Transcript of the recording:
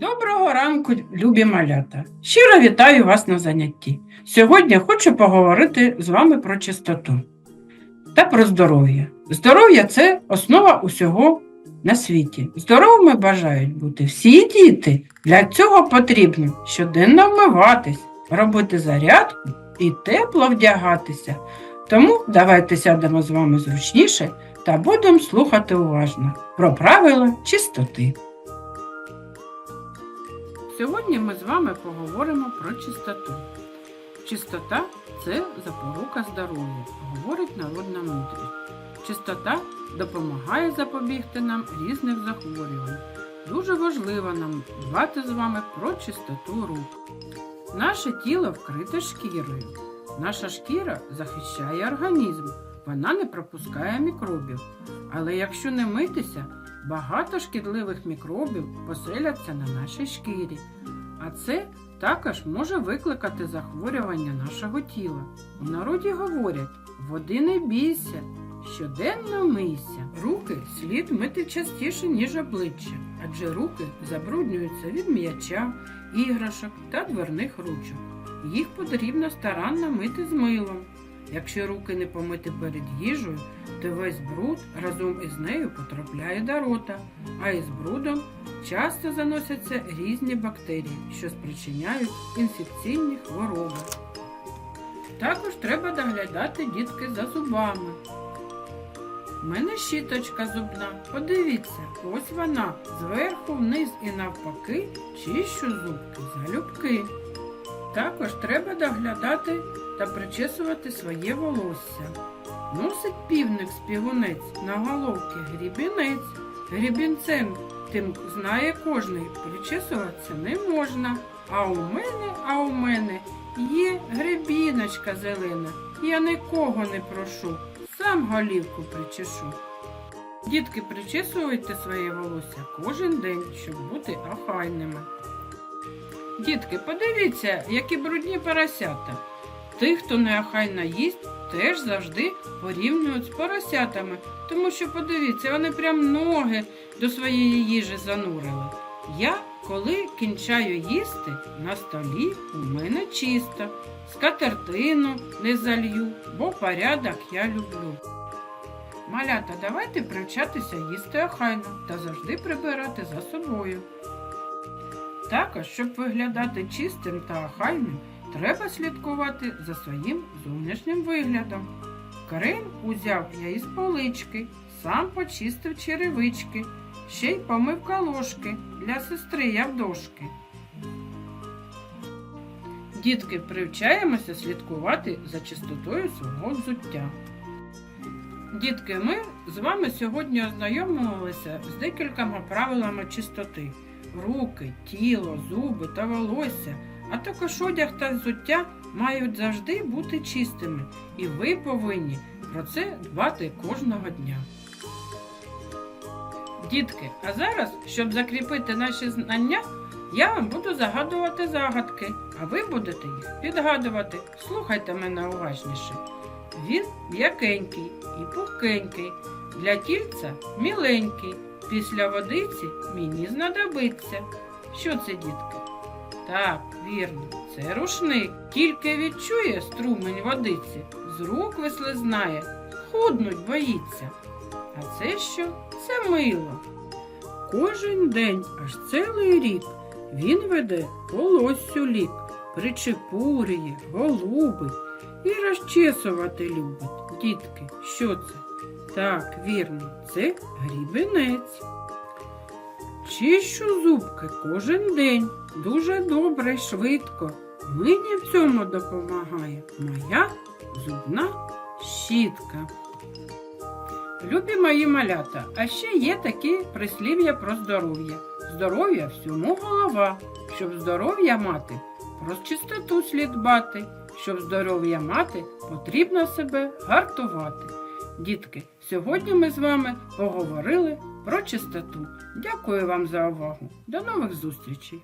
Доброго ранку, любі малята! Щиро вітаю вас на занятті. Сьогодні хочу поговорити з вами про чистоту та про здоров'я. Здоров'я це основа усього на світі. Здоровими бажають бути всі діти. Для цього потрібно щоденно вмиватись, робити зарядку і тепло вдягатися. Тому давайте сядемо з вами зручніше та будемо слухати уважно про правила чистоти. Сьогодні ми з вами поговоримо про чистоту. Чистота це запорука здоров'я, говорить народна мудрість. Чистота допомагає запобігти нам різних захворювань. Дуже важливо нам дбати з вами про чистоту рук. Наше тіло вкрите шкірою. Наша шкіра захищає організм, вона не пропускає мікробів. Але якщо не митися, багато шкідливих мікробів поселяться на нашій шкірі. А це також може викликати захворювання нашого тіла. У народі говорять: води не бійся, щоденно мийся. Руки слід мити частіше, ніж обличчя, адже руки забруднюються від м'яча, іграшок та дверних ручок. Їх потрібно старанно мити з милом. Якщо руки не помити перед їжею, то весь бруд разом із нею потрапляє до рота, а із брудом часто заносяться різні бактерії, що спричиняють інфекційні хвороби. Також треба доглядати дітки за зубами. У мене щіточка зубна. Подивіться, ось вона зверху вниз і навпаки чищу зубки залюбки. Також треба доглядати та причесувати своє волосся. Носить півник спігунець на головці грібінець. Грібінцем тим знає кожний, причесуватися не можна. А у мене, а у мене є гребіночка зелена. Я нікого не прошу, сам голівку причешу. Дітки, причесуйте своє волосся кожен день, щоб бути охайними. Дітки, подивіться, які брудні поросята. Тих, хто неохайно їсть, теж завжди порівнюють з поросятами, тому що подивіться, вони прям ноги до своєї їжі занурили. Я, коли кінчаю їсти, на столі у мене чисто, скатертину не залью, бо порядок я люблю. Малята, давайте привчатися їсти охайно та завжди прибирати за собою. Також, щоб виглядати чистим та охайним, треба слідкувати за своїм зовнішнім виглядом. Крем узяв я із полички, сам почистив черевички, ще й помив калошки для сестри Явдошки. Дітки, привчаємося слідкувати за чистотою свого взуття. Дітки, ми з вами сьогодні ознайомилися з декількома правилами чистоти руки, тіло, зуби та волосся, а також одяг та взуття мають завжди бути чистими, і ви повинні про це дбати кожного дня. Дітки, а зараз, щоб закріпити наші знання, я вам буду загадувати загадки, а ви будете їх підгадувати. Слухайте мене уважніше. Він м'якенький і пухкенький, для тільця міленький. Після водиці мені знадобиться. Що це, дітки? Так, вірно, це рушник. Тільки відчує струмень водиці, з рук вислизнає, худнуть боїться. А це що? Це мило. Кожен день, аж цілий рік, він веде волоссю лік, причепурює, голубить і розчесувати любить. Дітки, що це? Так, вірно, це грібенець. Чищу зубки кожен день, дуже добре й швидко. Мені в цьому допомагає моя зубна щітка. Любі мої малята, а ще є такі прислів'я про здоров'я. Здоров'я всьому голова. Щоб здоров'я мати, про чистоту слід дбати. Щоб здоров'я мати, потрібно себе гартувати. Дітки, сьогодні ми з вами поговорили про чистоту. Дякую вам за увагу. До нових зустрічей!